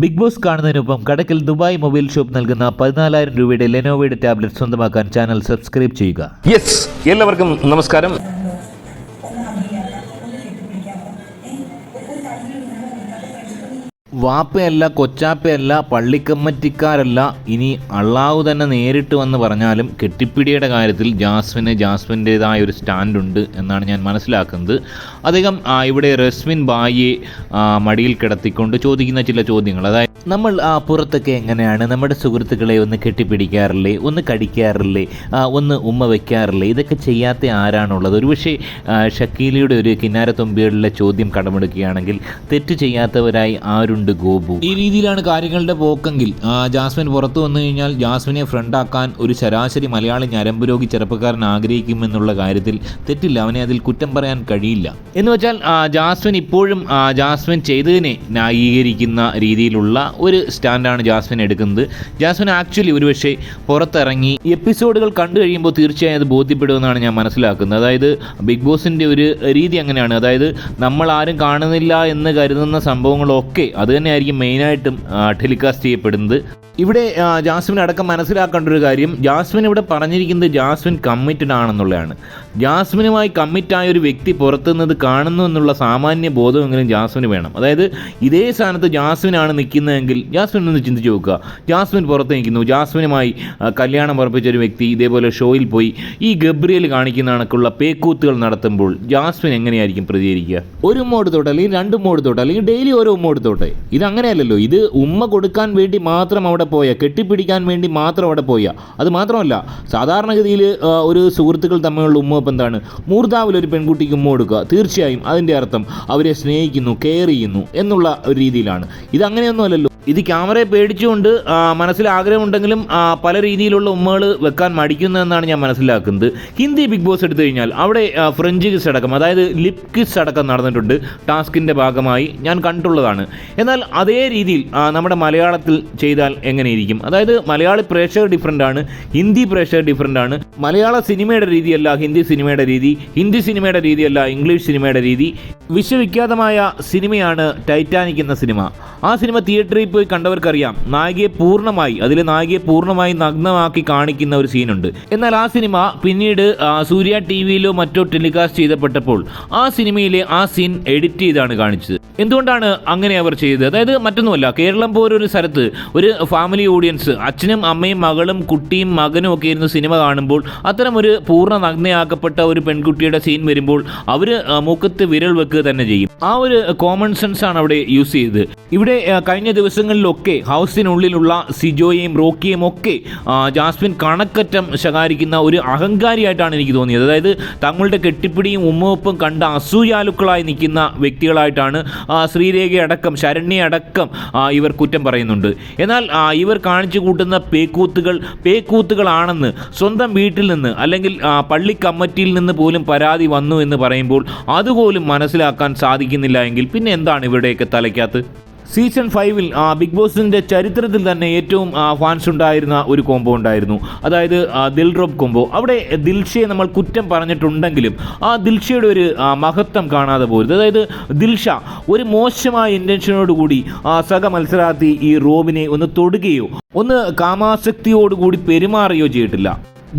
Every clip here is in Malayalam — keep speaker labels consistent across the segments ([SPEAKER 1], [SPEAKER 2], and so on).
[SPEAKER 1] ബിഗ് ബോസ് കാണുന്നതിനൊപ്പം കടക്കൽ ദുബായ് മൊബൈൽ ഷോപ്പ് നൽകുന്ന പതിനാലായിരം രൂപയുടെ ലെനോവയുടെ ടാബ്ലറ്റ് സ്വന്തമാക്കാൻ ചാനൽ സബ്സ്ക്രൈബ് ചെയ്യുക.
[SPEAKER 2] യെസ് എല്ലാവർക്കും നമസ്കാരം.
[SPEAKER 1] വാപ്പയല്ല കൊച്ചാപ്പയല്ല പള്ളിക്കമ്മറ്റിക്കാരല്ല ഇനി അള്ളാഹു തന്നെ നേരിട്ട് വന്ന് പറഞ്ഞാലും കെട്ടിപ്പിടിയുടെ കാര്യത്തിൽ ജാസ്മിന് ജാസ്മിന്റേതായ ഒരു സ്റ്റാൻഡുണ്ട് എന്നാണ് ഞാൻ മനസ്സിലാക്കുന്നത്. അദ്ദേഹം ഇവിടെ റസ്മിൻ ബായിയെ മടിയിൽ കിടത്തിക്കൊണ്ട് ചോദിക്കുന്ന ചില ചോദ്യങ്ങൾ. അതായത് നമ്മൾ ആ, പുറത്തൊക്കെ എങ്ങനെയാണ്? നമ്മുടെ സുഹൃത്തുക്കളെ ഒന്ന് കെട്ടിപ്പിടിക്കാറില്ലേ? ഒന്ന് കടിക്കാറില്ലേ? ഒന്ന് ഉമ്മ വയ്ക്കാറില്ലേ ഇതൊക്കെ ചെയ്യാത്ത ആരാണുള്ളത്? ഒരുപക്ഷെ പക്ഷേ ഷക്കീലയുടെ ഒരു കിന്നാരത്തൊമ്പികളിലെ ചോദ്യം കടമെടുക്കുകയാണെങ്കിൽ തെറ്റ് ചെയ്യാത്തവരായി ആരുണ്ട് ഗോപു? ഈ രീതിയിലാണ് കാര്യങ്ങളുടെ പോക്കെങ്കിൽ. ജാസ്മിൻ പുറത്തു വന്നു കഴിഞ്ഞാൽ ജാസ്മിനെ ഫ്രണ്ടാക്കാൻ ഒരു ശരാശരി മലയാളി ഞരമ്പ് രോഗി ചെറുപ്പക്കാരൻ ആഗ്രഹിക്കുമെന്നുള്ള കാര്യത്തിൽ തെറ്റില്ല. അവനെ അതിൽ കുറ്റം പറയാൻ കഴിയില്ല. എന്ന് വെച്ചാൽ ജാസ്മിൻ ഇപ്പോഴും ജാസ്മിൻ ചെയ്തതിനെ ന്യായീകരിക്കുന്ന രീതിയിലുള്ള ഒരു സ്റ്റാൻഡാണ് ജാസ്മിൻ എടുക്കുന്നത്. ജാസ്മിൻ ആക്ച്വലി ഒരുപക്ഷെ പുറത്തിറങ്ങി എപ്പിസോഡുകൾ കണ്ടു കഴിയുമ്പോൾ തീർച്ചയായും അത് ബോധ്യപ്പെടുമെന്നാണ് ഞാൻ മനസ്സിലാക്കുന്നത്. അതായത് ബിഗ് ബോസിന്റെ ഒരു രീതി അങ്ങനെയാണ്. അതായത് നമ്മൾ ആരും കാണുന്നില്ല എന്ന് കരുതുന്ന സംഭവങ്ങളൊക്കെ അത് തന്നെയായിരിക്കും മെയിനായിട്ടും ടെലികാസ്റ്റ് ചെയ്യപ്പെടുന്നത്. ഇവിടെ ജാസ്മിൻ അടക്കം മനസ്സിലാക്കേണ്ട ഒരു കാര്യം ജാസ്മിൻ ഇവിടെ പറഞ്ഞിരിക്കുന്നത് ജാസ്മിൻ കമ്മിറ്റഡ് ആണെന്നുള്ളതാണ്. ജാസ്മിനുമായി കമ്മിറ്റായ ഒരു വ്യക്തി പുറത്തുനിന്നത് കാണുന്നു എന്നുള്ള സാമാന്യ ബോധമെങ്കിലും ജാസ്മിന് വേണം. അതായത് ഇതേ സ്ഥാനത്ത് ജാസ്മിനാണ് നിൽക്കുന്നതെങ്കിൽ ജാസ്മിൻ ഒന്ന് ചിന്തിച്ച് നോക്കുക. ജാസ്മിൻ പുറത്ത് നിൽക്കുന്നു ജാസ്മിനുമായി കല്യാണം ഉറപ്പിച്ച ഒരു വ്യക്തി ഇതേപോലെ ഷോയിൽ പോയി ഈ ഗബ്രിയൽ കാണിക്കുന്ന കണക്കുള്ള പേക്കൂത്തുകൾ നടത്തുമ്പോൾ ജാസ്മിൻ എങ്ങനെയായിരിക്കും പ്രതികരിക്കുക? ഒരു മോട് തൊട്ട് അല്ലെങ്കിൽ രണ്ട് മോട് തൊട്ട് അല്ലെങ്കിൽ ഡെയിലി ഓരോ മോട് തൊട്ട്. ഇത് അങ്ങനെയല്ലല്ലോ ഇത് ഉമ്മ കൊടുക്കാൻ വേണ്ടി മാത്രം അവിടെ പോയ കെട്ടിപ്പിടിക്കാൻ വേണ്ടി മാത്രം അവിടെ പോയ. അത് മാത്രമല്ല സാധാരണഗതിയിൽ ഒരു സുഹൃത്തുക്കൾ തമ്മിലുള്ള ഉമ്മ എന്താണ്? മൂർധാവിൽ ഒരു പെൺകുട്ടിക്ക് ഉമ്മ കൊടുക്കുക. തീർച്ചയായും അതിന്റെ അർത്ഥം അവരെ സ്നേഹിക്കുന്നു കെയർ ചെയ്യുന്നു എന്നുള്ള ഒരു രീതിയിലാണ്. ഇത് അങ്ങനെയൊന്നും അല്ലല്ലോ ഇത് ക്യാമറയെ പേടിച്ചുകൊണ്ട് മനസ്സിൽ ആഗ്രഹമുണ്ടെങ്കിലും പല രീതിയിലുള്ള ഉമ്മകൾ വെക്കാൻ മടിക്കുന്നതെന്നാണ് ഞാൻ മനസ്സിലാക്കുന്നത്. ഹിന്ദി ബിഗ് ബോസ് എടുത്തു കഴിഞ്ഞാൽ അവിടെ ഫ്രഞ്ച് കിസ് അടക്കം അതായത് ലിപ് കിസ് അടക്കം നടന്നിട്ടുണ്ട് ടാസ്കിന്റെ ഭാഗമായി ഞാൻ കണ്ടിട്ടുള്ളതാണ്. എന്നാൽ അതേ രീതിയിൽ നമ്മുടെ മലയാളത്തിൽ ചെയ്താൽ എങ്ങനെയിരിക്കും? അതായത് മലയാളി പ്രേക്ഷകർ ഡിഫറന്റ് ആണ് ഹിന്ദി പ്രേക്ഷകർ ഡിഫറന്റ് ആണ്. മലയാള സിനിമയുടെ രീതിയല്ല ഹിന്ദി സിനിമയുടെ രീതി ഹിന്ദി സിനിമയുടെ രീതിയല്ല ഇംഗ്ലീഷ് സിനിമയുടെ രീതി. വിശ്വവിഖ്യാതമായ സിനിമയാണ് ടൈറ്റാനിക് എന്ന സിനിമ. ആ സിനിമ തിയേറ്ററിൽ പോയി കണ്ടവർക്കറിയാം. നായികയെ പൂർണമായി അതിൽ നായികയെ പൂർണമായി നഗ്നമാക്കി കാണിക്കുന്ന ഒരു സീനുണ്ട്. എന്നാൽ ആ സിനിമ പിന്നീട് സൂര്യ ടി വിയിലോ മറ്റോ ടെലികാസ്റ്റ് ചെയ്തപ്പെട്ടപ്പോൾ ആ സിനിമയിലെ ആ സീൻ എഡിറ്റ് ചെയ്താണ് കാണിച്ചത്. എന്തുകൊണ്ടാണ് അങ്ങനെ അവർ ചെയ്തത്? അതായത് മറ്റൊന്നുമല്ല കേരളം പോലൊരു സ്ഥലത്ത് ഒരു ഫാമിലി ഓഡിയൻസ് അച്ഛനും അമ്മയും മകളും കുട്ടിയും മകനും ഒക്കെ ഇരുന്ന് സിനിമ കാണുമ്പോൾ അത്തരം ഒരു പൂർണ നഗ്നയാക്കപ്പെട്ട ഒരു പെൺകുട്ടിയുടെ സീൻ വരുമ്പോൾ അവർ മൂക്കത്ത് വിരൽ വെക്കുക തന്നെ ചെയ്യും. ആ ഒരു കോമൺ സെൻസ് ആണ് അവിടെ യൂസ് ചെയ്തത്. ഇവിടെ കഴിഞ്ഞ കഴിഞ്ഞ ദിവസങ്ങളിലൊക്കെ ഹൗസിനുള്ളിലുള്ള സിജോയെയും റോക്കിയെയും ഒക്കെ ജാസ്മിൻ കണക്കറ്റം ശകാരിക്കുന്ന ഒരു അഹങ്കാരിയായിട്ടാണ് എനിക്ക് തോന്നിയത്. അതായത് തങ്ങളുടെ കെട്ടിപ്പിടിയും ഉമ്മവപ്പും കണ്ട അസൂയാലുക്കളായി നിൽക്കുന്ന വ്യക്തികളായിട്ടാണ് ശ്രീരേഖയടക്കം ശരണ്യടക്കം ഇവർ കുറ്റം പറയുന്നുണ്ട്. എന്നാൽ ഇവർ കാണിച്ചു കൂട്ടുന്ന പേക്കൂത്തുകൾ പേക്കൂത്തുകളാണെന്ന് സ്വന്തം വീട്ടിൽ നിന്ന് അല്ലെങ്കിൽ പള്ളി കമ്മിറ്റിയിൽ നിന്ന് പോലും പരാതി വന്നു എന്ന് പറയുമ്പോൾ അതുപോലും മനസ്സിലാക്കാൻ സാധിക്കുന്നില്ല എങ്കിൽ പിന്നെ എന്താണ് ഇവിടെയൊക്കെ തലയ്ക്കകത്ത്? സീസൺ ഫൈവിൽ ബിഗ് ബോസിന്റെ ചരിത്രത്തിൽ തന്നെ ഏറ്റവും ഫാൻസ് ഉണ്ടായിരുന്ന ഒരു കോംബോ ഉണ്ടായിരുന്നു. അതായത് ദിൽറോബ് കോംബോ അവിടെ ദിൽഷയെ നമ്മൾ കുറ്റം പറഞ്ഞിട്ടുണ്ടെങ്കിലും ആ ദിൽഷയുടെ ഒരു മഹത്വം കാണാതെ പോരുത്. അതായത് ദിൽഷ ഒരു മോശമായ ഇന്റൻഷനോടുകൂടി സഹ മത്സരാർത്ഥി ഈ റോബിനെ ഒന്ന് തൊടുകയോ ഒന്ന് കാമാസക്തിയോടുകൂടി പെരുമാറുകയോ ചെയ്തിട്ടില്ല.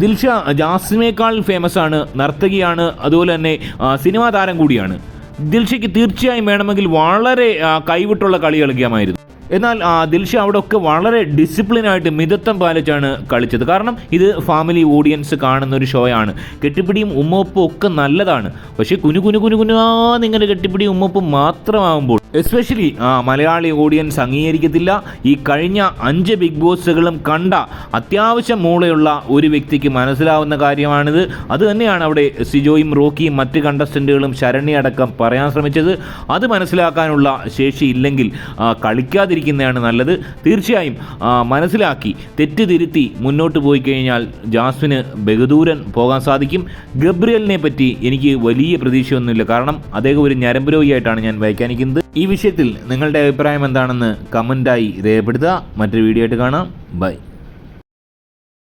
[SPEAKER 1] ദിൽഷ ജാസിമേക്കാൾ ഫേമസ് ആണ് നർത്തകിയാണ് അതുപോലെ തന്നെ സിനിമാ താരം കൂടിയാണ്. ദിൽഷയ്ക്ക് തീർച്ചയായും വേണമെങ്കിൽ വളരെ കൈവിട്ടുള്ള കളി കളിക്കാമായിരുന്നു എന്നാൽ ദിൽഷ അവിടെ ഒക്കെ വളരെ ഡിസിപ്ലിനായിട്ട് മിതത്വം പാലിച്ചാണ് കളിച്ചത്. കാരണം ഇത് ഫാമിലി ഓഡിയൻസ് കാണുന്ന ഒരു ഷോ ആണ്. കെട്ടിപ്പിടിയും ഉമ്മപ്പും ഒക്കെ നല്ലതാണ്. പക്ഷേ കുനു കുനു കുനു കുനുവാന്നിങ്ങനെ കെട്ടിപ്പിടിയും ഉമ്മൊപ്പും മാത്രമാകുമ്പോൾ എസ്പെഷ്യലി മലയാളി ഓഡിയൻസ് അംഗീകരിക്കത്തില്ല. ഈ കഴിഞ്ഞ അഞ്ച് ബിഗ് ബോസുകളും കണ്ട അത്യാവശ്യം മൂളയുള്ള ഒരു വ്യക്തിക്ക് മനസ്സിലാവുന്ന കാര്യമാണിത്. അത് തന്നെയാണ് അവിടെ സിജോയും റോക്കിയും മറ്റ് കണ്ടസ്റ്റന്റുകളും ശരണി അടക്കം പറയാൻ ശ്രമിച്ചത്. അത് മനസ്സിലാക്കാനുള്ള ശേഷി ഇല്ലെങ്കിൽ ആ, കളിക്കാതിരിക്കുന്നതാണ് നല്ലത്. തീർച്ചയായും മനസ്സിലാക്കി തെറ്റ് തിരുത്തി മുന്നോട്ട് പോയി കഴിഞ്ഞാൽ ജാസ്മിന് ബഹുദൂരൻ പോകാൻ സാധിക്കും. ഗബ്രിയലിനെ പറ്റി എനിക്ക് വലിയ പ്രതീക്ഷയൊന്നുമില്ല. കാരണം അദ്ദേഹം ഒരു ഞരമ്പ് രോഗിയായിട്ടാണ് ഞാൻ വ്യാഖ്യാനിക്കുന്നത്. ഈ വിഷയത്തിൽ നിങ്ങളുടെ അഭിപ്രായം എന്താണെന്ന് കമന്റായി രേഖപ്പെടുത്തുക. മറ്റൊരു വീഡിയോ ആയിട്ട് കാണാം. ബൈ